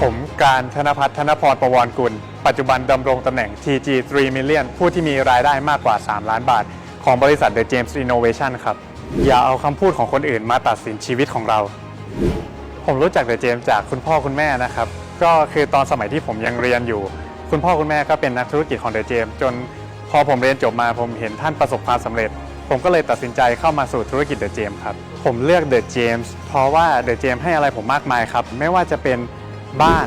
ผมการธนพัฒน์ธนพรประวรกุล ปัจจุบันดำรงตำแหน่ง TG 3 million ผู้ที่มีรายได้มากกว่า 3 ล้านบาท ของบริษัท The James Innovation ครับ อย่าเอาคำพูดของคนอื่นมาตัดสินชีวิตของเรา ผมรู้จักเดอะเจมส์จากคุณพ่อคุณแม่นะครับ ก็คือตอนสมัยที่ผมยังเรียนอยู่ คุณพ่อคุณแม่ก็เป็นนักธุรกิจของเดอะเจมส์จนพอผมเรียนจบมาผมเห็นท่านประสบความสำเร็จ ผมก็เลยตัดสินใจเข้ามาสู่ธุรกิจเดอะเจมส์ครับ ผมเลือกเดอะเจมส์เพราะว่าเดอะเจมส์ให้อะไรผมมากมายครับ ไม่ว่าจะเป็น บ้าน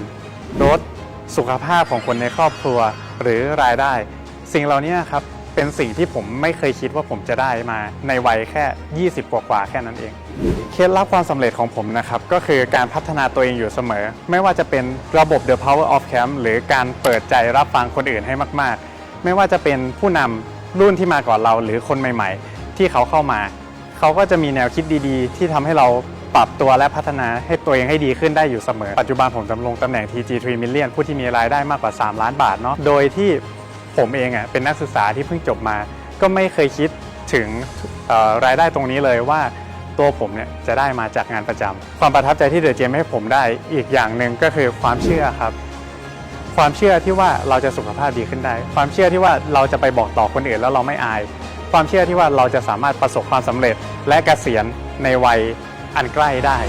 รถ สุขภาพของคนในครอบครัว หรือรายได้ สิ่งเหล่านี้ครับเป็นสิ่งที่ผมไม่เคยคิดว่าผมจะได้มาในวัยแค่ 20 กว่าๆแค่นั้นเอง เคล็ดลับความสำเร็จของผมนะครับก็คือการพัฒนาตัวเองอยู่เสมอ ไม่ว่าจะเป็นระบบ The Power of Camp หรือการเปิดใจรับฟังคนอื่นให้มาก ๆ ไม่ว่าจะเป็นผู้นำรุ่นที่มาก่อนเราหรือคนใหม่ ๆ ที่เขาเข้ามา เขาก็จะมีแนวคิดดีๆ ที่ทำให้เรา ปรับตัวและพัฒนาให้ตัวเองให้ดีขึ้นได้อยู่เสมอ ปัจจุบันผมดำรงตำแหน่ง TG 3 million ผู้ที่มีรายได้มากกว่า 3 ล้านบาทเนาะโดยที่ผมเองอะเป็นนักศึกษาที่เพิ่งจบมา ก็ไม่เคยคิดถึงรายได้ตรงนี้เลยว่าตัวผมเนี่ยจะได้มาจากงานประจำความประทับใจที่เดอะเจมให้ผมได้อีกอย่างหนึ่งก็คือความเชื่อครับ ความเชื่อที่ว่าเราจะสุขภาพดีขึ้นได้ ความเชื่อที่ว่าเราจะไปบอกต่อคนอื่นแล้วเราไม่อาย ความเชื่อที่ว่าเราจะสามารถประสบความสำเร็จและเกษียณในวัย อันใกล้ได้